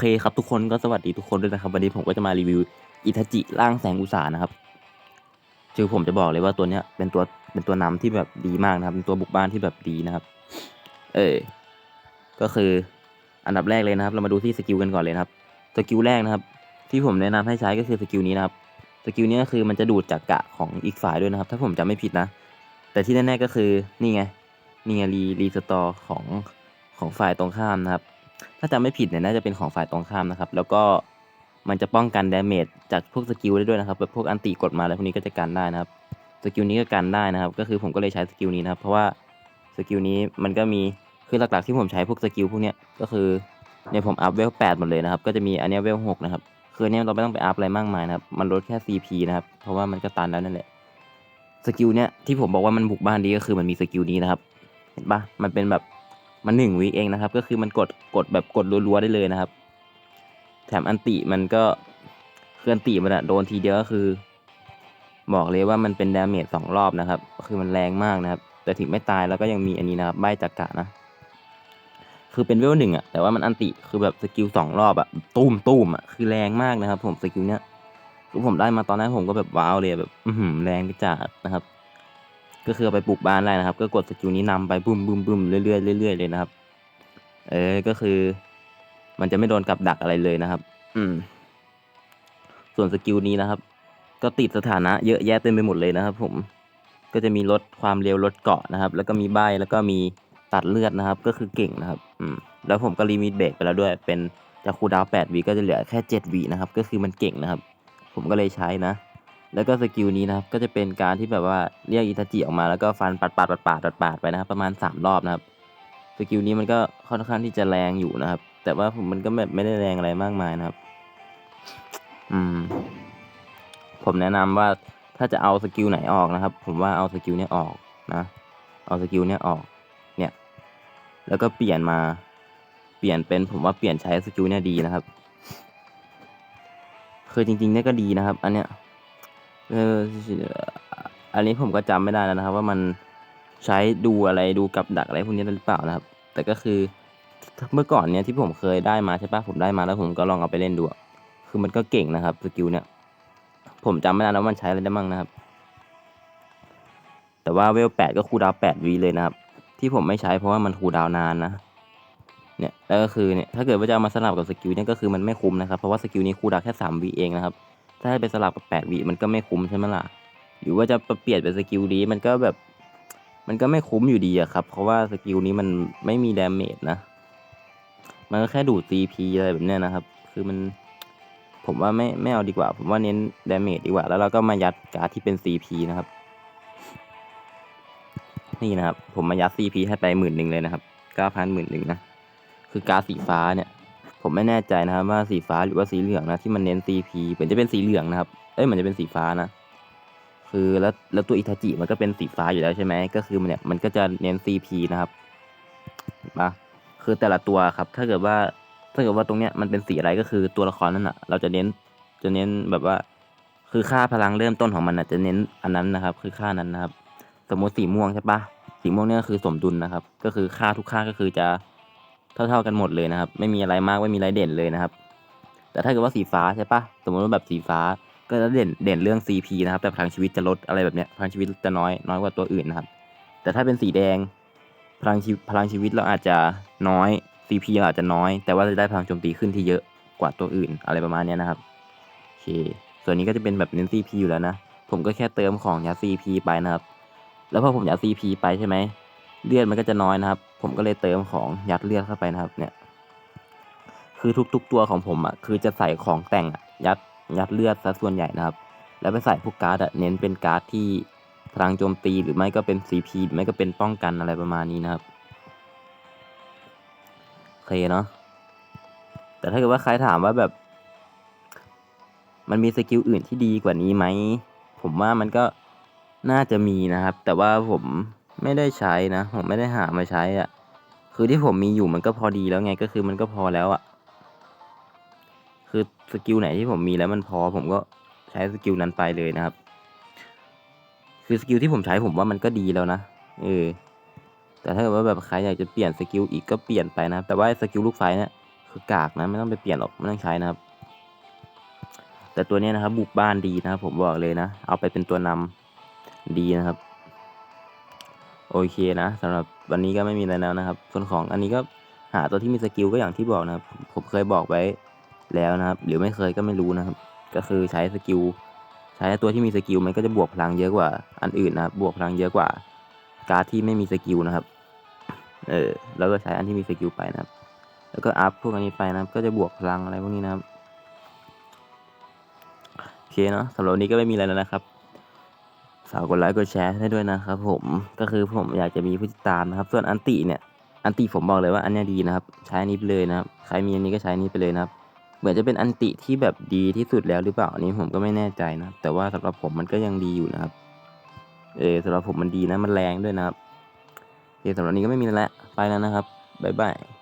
เคครับทุกคนก็สวัสดีทุกคนด้วยนะครับ วันนี้ผมก็จะมารีวิวอิทาจิร่างแสงอุตสานะครับคือผมจะบอกเลยว่าตัวเนี้ยเป็นตัวเป็นตัวนำที่แบบดีมากนะครับเป็นตัวบุกบ้านที่แบบดีนะครับ เออก็คืออันดับแรกเลยนะครับ เรามาดูที่สกิลกันก่อนเลยนะครับสกิลแรกนะครับ ที่ผมแนะนำให้ใช้ก็คือสกิลนี้นะครับสกิลนี้ก็คือมันจะดูดจากกะของอีกฝ่ายด้วยนะครับ ถ้าผมจำไม่ผิดนะ แต่ที่แน่ๆก็คือนี่ไงนี่ไงรีรีสตอร์ของของฝ่ายตรงข้ามนะครับ ถ้าจำไม่ผิดเนี่ยน่าจะเป็นของฝ่ายตรงข้ามนะครับ แล้วก็มันจะป้องกันดาเมจจากพวกสกิลได้ด้วยนะครับแบบพวกอันติกดมาอะไรพวกนี้ก็จะกันได้นะครับสกิลนี้ก็กันได้นะครับ ก็คือผมก็เลยใช้สกิลนี้นะครับ เพราะว่าสกิลนี้มันก็มีคือหลักๆที่ผมใช้พวกสกิลพวกเนี้ยก็คือเนี่ยผมอัพเวลแปดหมดเลยนะครับ ก็จะมีอันเนี้ยเวลหกนะครับคือเนี้ยเราไม่ต้องไปอัพอะไรมากมายนะครับ มันลดแค่ CP นะครับ เพราะว่ามันก็ตันแล้วนั่นแหละสกิลเนี้ยที่ผมบอกว่ามันบุกบ้านดีก็คือมันมีสกิลนี้นะครับ เห็นปะมันเป็นแบบ มันหนึ่งวิเองนะครับ ก็คือมันกดกดแบบกดรัวๆได้เลยนะครับ แถมอันติมันก็เคืออันติมันอะโดนทีเดียวก็คือ บอกเลยว่ามันเป็นดาเมจสองรอบนะครับ คือมันแรงมากนะครับ แต่ถึงไม่ตายแล้วก็ยังมีอันนี้นะครับใบจักระนะ คือเป็นเวลหนึ่งอะแต่ว่ามันอันติคือแบบสกิลสองรอบอะตุ้มตุ้มอะคือแรงมากนะครับ ผมสกิลเนี้ยคือผมได้มาตอนนั้นผมก็แบบว้าวเลยแบบ อืแรงไปจัดนะครับ ก็คือไปปลูกบ้านได้นะครับ ก็กดสกิลนี้นำไปบุ้มบุ้มบุ้มเรื่อยๆเรื่อยๆเลยนะครับ เออก็คือ มันจะไม่โดนกับดักอะไรเลยนะครับ อืม ส่วนสกิลนี้นะครับ ก็ติดสถานะเยอะแยะเต็มไปหมดเลยนะครับ ผมก็จะมีลดความเร็วลดเกาะนะครับ แล้วก็มีใบแล้วก็มีตัดเลือดนะครับ ก็คือเก่งนะครับ อืม แล้วผมก็ลิมิตเบรกไปแล้วด้วย เป็นจากคูดาวน์8วิก็จะเหลือแค่7วินะครับ ก็คือมันเก่งนะครับ ผมก็เลยใช้นะ แล้วก็สกิลนี้นะครับก็จะเป็นการที่แบบว่าเรียกอิทาจิออกมาแล้วก็ฟันปัดปาดปัดปาดปัดปาดไปนะครับประมาณสามรอบนะครับสกิลนี้มันก็ค่อนข้างที่จะแรงอยู่นะครับ แต่ว่ามันก็แบบไม่ได้แรงอะไรมากมายนะครับ อืม ผมแนะนำว่าถ้าจะเอาสกิลไหนออกนะครับ ผมว่าเอาสกิลเนี้ยออกนะเอาสกิลเนี้ยออกเนี่ย แล้วก็เปลี่ยนมาเปลี่ยนเป็นผมว่าเปลี่ยนใช้สกิลเนี้ยดีนะครับคือจริงๆเนี่ยก็ดีนะครับ อันเนี้ย เอออันนี้ผมก็จำไม่ได้แล้วนะครับ ว่ามันใช้ดูอะไรดูกับดักอะไรพวกนี้หรือเปล่านะครับ แต่ก็คือเมื่อก่อนเนี่ยที่ผมเคยได้มาใช่ปะผมได้มาแล้วผมก็ลองเอาไปเล่นดูคือมันก็เก่งนะครับสกิลเนี่ยผมจำไม่ได้แล้วมันใช้อะไรได้บ้างนะครับ แต่ว่าเวลแปดก็คูดาวแปดวีเลยนะครับ ที่ผมไม่ใช้เพราะว่ามันคูดาวนานนะเนี่ยแล้วก็คือเนี่ยถ้าเกิดว่าจะเอามาสลับกับสกิลเนี่ยก็คือมันไม่คุ้มนะครับ เพราะว่าสกิลนี้คูดาวแค่สามวีเองนะครับ ถ้าให้ไปสลับกับแปดวิมันก็ไม่คุ้มใช่ไหมล่ะ หรือว่าจะเปลี่ยนเป็นสกิลนี้มันก็แบบ มันก็ไม่คุ้มอยู่ดีอะครับ เพราะว่าสกิลนี้มันไม่มีดาเมจนะ มันก็แค่ดูด CP อะไรแบบเนี้ยนะครับ คือมัน ผมว่าไม่ไม่เอาดีกว่า ผมว่าเน้นดาเมจดีกว่า แล้วเราก็มายัดการ์ดที่เป็น CP นะครับ นี่นะครับ ผมมายัด CP ให้ไปหมื่นหนึ่งเลยนะครับเก้าพันหมื่นหนึ่งนะ คือการ์ดสีฟ้าเนี่ย ผมไม่แน่ใจนะครับว่าสีฟ้าหรือว่าสีเหลืองนะที่มันเน้น CP เหมือนจะเป็นสีเหลืองนะครับ เอ้ยเหมือนจะเป็นสีฟ้านะ คือแล้วแล้วตัวอิทาจิมันก็เป็นสีฟ้าอยู่แล้วใช่ไหมก็คือมันเนี่ยมันก็จะเน้น CP นะครับเห็นะคือแต่ละตัวครับ ถ้าเกิดว่าถ้าเกิดว่าตรงเนี้ยมันเป็นสีอะไรก็คือตัวละครนั่นอะเราจะเน้นจะเน้นแบบว่า คือค่าพลังเริ่มต้นของมันอะจะเน้นอันนั้นนะครับ คือค่านั้นนะครับ สมมติสีม่วงใช่ปะสีม่วงเนี่ยคือสมดุลนะครับ ก็คือค่าทุกค่าก็คือจะ เท่าๆกันหมดเลยนะครับ ไม่มีอะไรมากไม่มีอะไรเด่นเลยนะครับ แต่ถ้าเกิดว่าสีฟ้าใช่ปะสมมติว่าแบบสีฟ้าก็จะเด่นเด่นเรื่อง CP นะครับ แต่พลังชีวิตจะลดอะไรแบบเนี้ยพลังชีวิตจะน้อยน้อยกว่าตัวอื่นนะครับ แต่ถ้าเป็นสีแดงพลังชีพลังชีวิตเราอาจจะน้อย CP เราอาจจะน้อย แต่ว่าจะได้พลังโจมตีขึ้นที่เยอะกว่าตัวอื่นอะไรประมาณเนี้ยนะครับโอเค ส่วนนี้ก็จะเป็นแบบเน้น CP อยู่แล้วนะ ผมก็แค่เติมของยัด CP ไปนะครับ แล้วพอผมยัด CP ไปใช่ไหม เลือดมันก็จะน้อยนะครับ ผมก็เลยเติมของยัดเลือดเข้าไปนะครับ เนี่ย คือทุกๆตัวของผมอะคือจะใส่ของแต่งยัดยัดเลือดซะส่วนใหญ่นะครับ แล้วไปใส่พวกการ์ดเน้นเป็นการ์ดที่พลังโจมตีหรือไม่ก็เป็น CP หรือไม่ก็เป็นป้องกันอะไรประมาณนี้นะครับโอเคเนาะแต่ถ้าเกิดว่าใครถามว่าแบบ มันมีสกิลอื่นที่ดีกว่านี้ไหม ผมว่ามันก็น่าจะมีนะครับ แต่ว่าผม ไม่ได้ใช้นะ ผมไม่ได้หามาใช้อะคือที่ผมมีอยู่มันก็พอดีแล้วไงก็คือมันก็พอแล้วอะคือสกิลไหนที่ผมมีแล้วมันพอผมก็ใช้สกิลนั้นไปเลยนะครับ คือสกิลที่ผมใช้ผมว่ามันก็ดีแล้วนะเออแต่ถ้าเกิดว่าแบบใครอยากจะเปลี่ยนสกิลอีกก็เปลี่ยนไปนะครับ แต่ว่าสกิลลูกไฟเนี่ยคือกากนะไม่ต้องไปเปลี่ยนหรอกไม่ต้องใช้นะครับ แต่ตัวนี้นะครับบุกบ้านดีนะครับ ผมบอกเลยนะ เอาไปเป็นตัวนำดีนะครับ โอเคนะสำหรับวันนี้ก็ไม่มีอะไรแล้วนะครับ ส่วนของอันนี้ก็หาตัวที่มีสกิลก็อย่างที่บอกนะครับ ผมเคยบอกไว้แล้วนะครับ หรือไม่เคยก็ไม่รู้นะครับ ก็คือใช้สกิลใช้ตัวที่มีสกิลมันก็จะบวกพลังเยอะกว่าอันอื่นนะครับ บวกพลังเยอะกว่า การ์ดที่ไม่มีสกิลนะครับ เออแล้วก็ใช้อันที่มีสกิลไปนะครับ แล้วก็อัพพวกอันนี้ไปนะครับ ก็จะบวกพลังอะไรพวกนี้นะครับโอเคเนาะสำหรับวันนี้ก็ไม่มีอะไรแล้วนะครับ ฝากกดไลค์กดแชร์ให้ด้วยนะครับผมก็คือผมอยากจะมีผู้ติดตามนะครับ ส่วนอันติเนี่ยอันติผมบอกเลยว่าอันนี้ดีนะครับ ใช้อันนี้ไปเลยนะครับใครมีอันนี้ก็ใช้อันนี้ไปเลยนะครับเหมือนจะเป็นอันติที่แบบดีที่สุดแล้วหรือเปล่าอันนี้ผมก็ไม่แน่ใจนะแต่ว่าสำหรับผมมันก็ยังดีอยู่นะครับเออสำหรับผมมันดีนะมันแรงด้วยนะครับโอเคสำหรับนี้ก็ไม่มีแล้วไปแล้วนะครับบ๊ายบาย